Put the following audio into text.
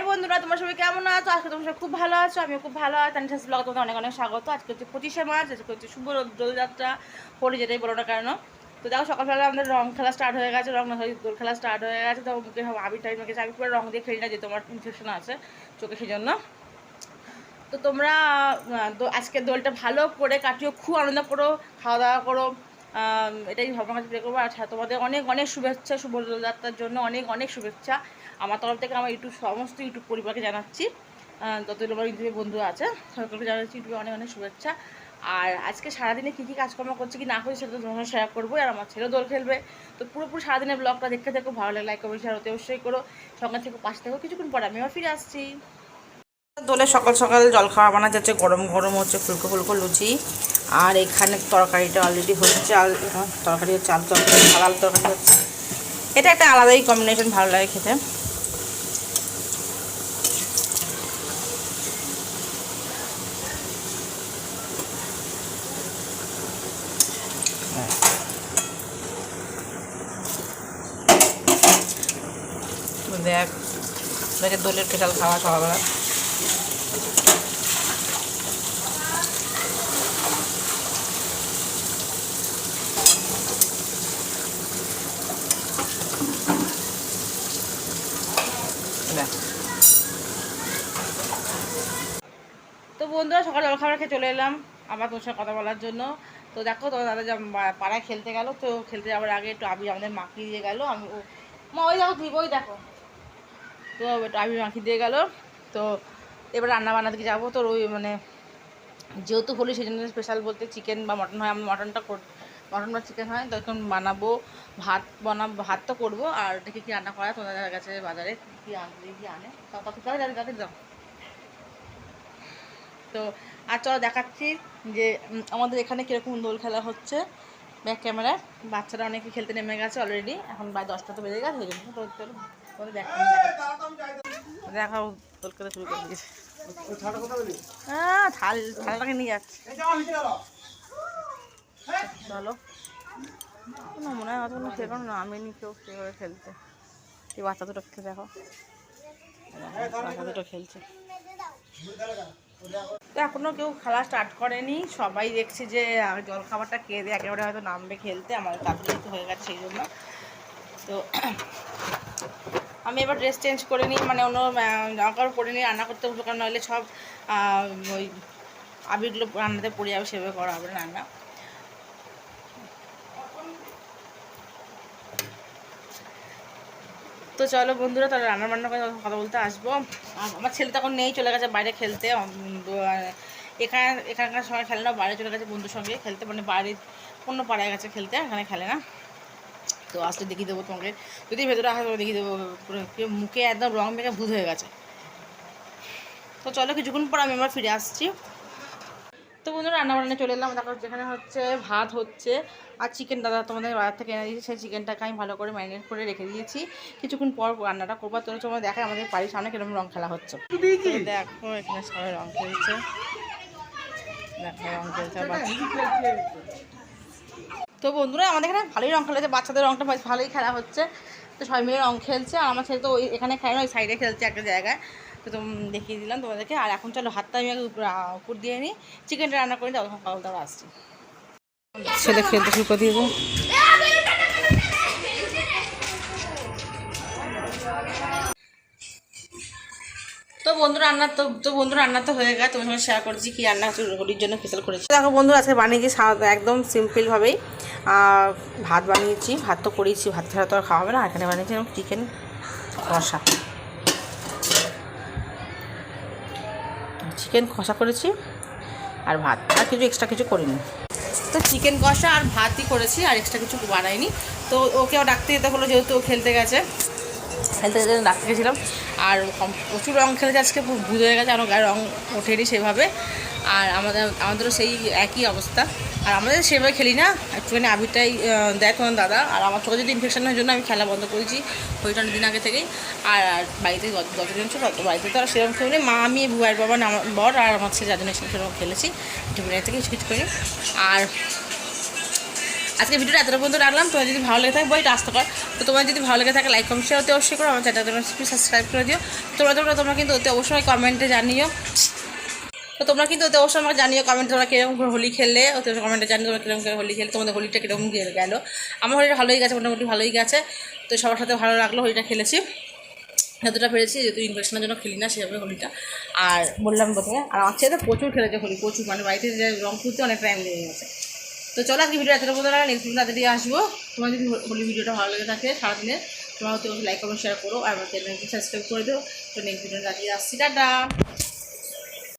High বন্ধুরা তোমার সবাই কেমন আছো? আজকে তোমার সবাই খুব ভালো আছো আমিও খুব ভালো আছি। তানিশাস ব্লগ তোমাদের অনেক অনেক স্বাগত। আজকে হচ্ছে পঁচিশে মার্চ আজকে হচ্ছে শুভ দোলযাত্রা হোলি যেটাই বলো না কেন। তো দেখো সকালবেলা আমাদের রং খেলা স্টার্ট হয়ে গেছে রং দোল খেলা স্টার্ট হয়ে গেছে। তো মুখে আবির টাইম গেছে আমি পুরো রং দিয়ে খেলি না যে তোমার ইনফেকশন আছে চোখে সেই জন্য তো তোমরা আজকে দোলটা ভালো করে কাটিও খুব আনন্দ করো খাওয়া দাওয়া করো এটাই ভাবনা কাছে করব হ্যাঁ, তোমাদের অনেক অনেক শুভেচ্ছা শুভ দোলযাত্রার জন্য অনেক অনেক শুভেচ্ছা। আমার তরফ থেকে আমার ইউটিউব, সমস্ত ইউটিউব পরিবারকে জানাচ্ছি। যতগুলো আমার ইউটিউবে বন্ধু আছে সকলকে জানাচ্ছি ইউটিউবে অনেক অনেক শুভেচ্ছা। আর আজকে সারাদিনে কী কী কাজকর্ম করছে, কি না করছি সেটা তো তোমার শেয়ার করব। আর আমার ছেলে দোল খেলবে। তো পুরোপুরি সারাদিনের ব্লগটা দেখতে দেখো ভালো লাগে লাইক করবে শেয়ার অবশ্যই করো। সঙ্গে থেকে পাশে থেকো। কিছুক্ষণ পরে আমি আবার ফিরে আসছি। দোলে সকাল সকাল জল খাওয়া বানা যাচ্ছে গরম গরম হচ্ছে ফুলকো ফুলকো লুচি। আর এখানে তরকারিটা অলরেডি হচ্ছে, চাল, তরকারি চাল তরকারি, হালাল তরকারি হচ্ছে। এটা একটা আলাদাই কম্বিনেশন ভালো লাগে খেতে। দেখ দেখে দোলের স্পেশাল খাওয়া সকালবেলা। তো বন্ধুরা, সকালে জলখাবার খেয়ে চলে এলাম। আবার তোর সাথে কথা বলার জন্য। তো দেখো তো দাদা যা পাড়ায় খেলতে গেল। তো খেলতে যাওয়ার আগে একটু আবি আমাদের মাখিয়ে দিয়ে গেল। আমি ও মা, ওই দেখো তুই ওই দেখো। তো আবি মাখিয়ে দিয়ে গেল। তো এবার রান্না বান্না দিকে যাব। তোর ওই মানে যেহেতু হলি, সেই জন্য স্পেশাল বলতে চিকেন বা মটন হয়। আমি মটনটা মটন বা চিকেন হয়। তখন বানাবো। ভাত বানাবো, ভাত তো করব। আর দেখি কি রান্না করা তোমাদের কাছে বাজারে? কি আনতে কি আনে? তাতে দাও তো আর চলো দেখাচ্ছি যে আমাদের এখানে কীরকম দোল খেলা হচ্ছে ব্যাক ক্যামেরায় বাচ্চারা অনেকে খেলতে নেমে গেছে অলরেডি এখন প্রায় দশটা তো বেজে গেছে তো তোমাদের দেখ। শুরু করে দিয়েছে। হ্যাঁ থাল থালটাকে নিয়ে যাচ্ছে। চলো। না মনে হয় অতগুলো সেরকম নামেনি কেউ সেভাবে খেলতে। এই বাচ্চা দুটো খেলে দেখো। বাচ্চা দুটো খেলছে। তো এখনও কেউ খেলা স্টার্ট করেনি। সবাই দেখছি যে জল খাবারটা খেয়ে দিয়ে একেবারে হয়তো নামবে খেলতে আমার তাড়াতাড়ি হয়ে গেছে সেই জন্য। তো আমি এবার ড্রেস চেঞ্জ করে নিই মানে অন্য আহ, জামা কাপড় পরে নিই রান্না করতে বসবো কারণ নইলে সব ওই আবিরগুলো রান্নাতে পড়ে যাবে সেভাবে করা হবে রান্না। তো চলো বন্ধুরা তাহলে রান্না বান্না করে কথা বলতে আসব। আমার ছেলে তখন নেই চলে গেছে বাইরে খেলতে। এখানে এখানকার সময় খেলে না বাইরে চলে গেছে বন্ধুর সঙ্গে খেলতে মানে বাড়ির অন্য পাড়ায় গেছে খেলতে এখানে খেলে না। তো আসলে দেখিয়ে দেবো তোমাকে। যদি ভেতরে আসে তবে দেখিয়ে দেবো মুখে একদম রং মেখে ভূত হয়ে গেছে। তো চলো কিছুক্ষণ পর আমি আবার ফিরে আসছি। তো বন্ধুরা রান্না বান্না চলে এলাম। দেখো যেখানে হচ্ছে ভাত হচ্ছে আর চিকেন দাদা তোমাদের বাজার থেকে এনে দিয়েছি। সেই চিকেনটাকে আমি ভালো করে ম্যারিনেট করে রেখে দিয়েছি। কিছুক্ষণ পর রান্নাটা করব। তোর তোমার দেখায় আমাদের বাড়ির সামনে কীরকম রং খেলা হচ্ছে। দেখো এখানে সবাই রং খেলছে। দেখো রং খেলছে তো বন্ধুরা, আমাদের এখানে ভালোই রং খেলেছে, বাচ্চাদের রংটা ভালোই খেলা হচ্ছে। তো সবাই মিলে রং খেলছে, আর আমার ছেলে তো ওই এখানে খেলে না, ওই সাইডে খেলছে একটা জায়গায়। তো দেখিয়ে দিলাম তোমাদেরকে। আর এখন চলো হাতটা আমি আগে উপর দিয়ে নিই। চিকেনটা রান্না করে তখন কাউকে তারা আসছি। ছেলে খেলতে শুরু করে দিয়েছে। তো বন্ধু, রান্না তো তো বন্ধু, রান্না তো হয়ে গেছে। তোমার সঙ্গে শেয়ার করছি কি রান্না হচ্ছে জন্য স্পেশাল করেছি। দেখো বন্ধু, আজকে বানিয়েছি একদম সিম্পলভাবেই ভাত বানিয়েছি, ভাত তো করেইছি, ভাত ছাড়া তো আর খাওয়া হবে না। এখানে বানিয়েছি চিকেন কষা। চিকেন কষা করেছি আর ভাত। আর কিছু এক্সট্রা কিছু করিনি। তো চিকেন কষা আর ভাতই করেছি, আর এক্সট্রা কিছু বানাইনি। তো ওকেও ডাকতে যেতে হলো, যেহেতু খেলতে গেছে। খেলতে যেতে ডাকতে গেছিলাম। আর প্রচুর রঙ খেলেছে আজকে ভুল হয়ে গেছে আমার গায়ে রং ওঠেনি সেভাবে। আর আমাদের, আমাদেরও সেই একই অবস্থা। আর আমাদের সেভাবে খেলি না। একটুখানি আবিরটাই দেয় তোমার দাদা। আর আমার চোখে যদি ইনফেকশন হয় জন্য আমি খেলা বন্ধ করেছি ওইটা দিন আগে থেকেই। আর বাড়িতে যত- যতজন ছিল তত বাড়িতে তো আর সেরকম খেলি মা, আমি, বুয়ার বাবা বর আর আমার ছেলে যাদের সেরকম খেলেছি। টিফিনের থেকে কিছু কিছু করি আর আজকে ভিডিওটা এতটা পর্যন্ত রাখলাম। তোমার যদি ভালো লেগে থাকে বই আসতে কর। তো তোমার যদি ভালো লেগে থাকে লাইক কমেন্ট শেয়ার হতে অবশ্যই করো। আমার চ্যানেলটা তোমরা সাবস্ক্রাইব করে দিও। তোমরা তোমরা তোমরা কিন্তু অতি অবশ্যই কমেন্টে জানিও। তো তোমরা কিন্তু অতি অবশ্যই আমাকে জানিও কমেন্টে তোমরা কীরকম করে হোলি খেললে। অতি অবশ্যই কমেন্টে জানিও তোমরা কীরকম করে হোলি খেলে তোমাদের হোলিটা কীরকম গেলো আমার হোলিটা ভালোই গেছে, মোটামুটি ভালোই গেছে। তো সবার সাথে ভালো লাগল হোলিটা খেলেছি। যতটা পেরেছি যেহেতু ইনফেকশনের জন্য খেলি না সেভাবে হোলিটা। আর বললাম প্রথমে, আর আমার ছেলে প্রচুর খেলেছে হোলি, প্রচুর। মানে বাড়িতে রং তুলতে অনেক টাইম লেগে গেছে। তো চলো আজকে ভিডিও এতটা পর্যন্ত নেক্সট ভিডিও তাড়াতাড়ি আসব। তোমার যদি হোলি ভিডিওটা ভালো লেগে থাকে সারাদিনে, তোমার হয়তো লাইক কমেন্ট শেয়ার করো, আর আমার চ্যানেলকে সাবস্ক্রাইব করে দিও। তো নেক্সট ভিডিও তাড়াতাড়ি আসছি, টাটা!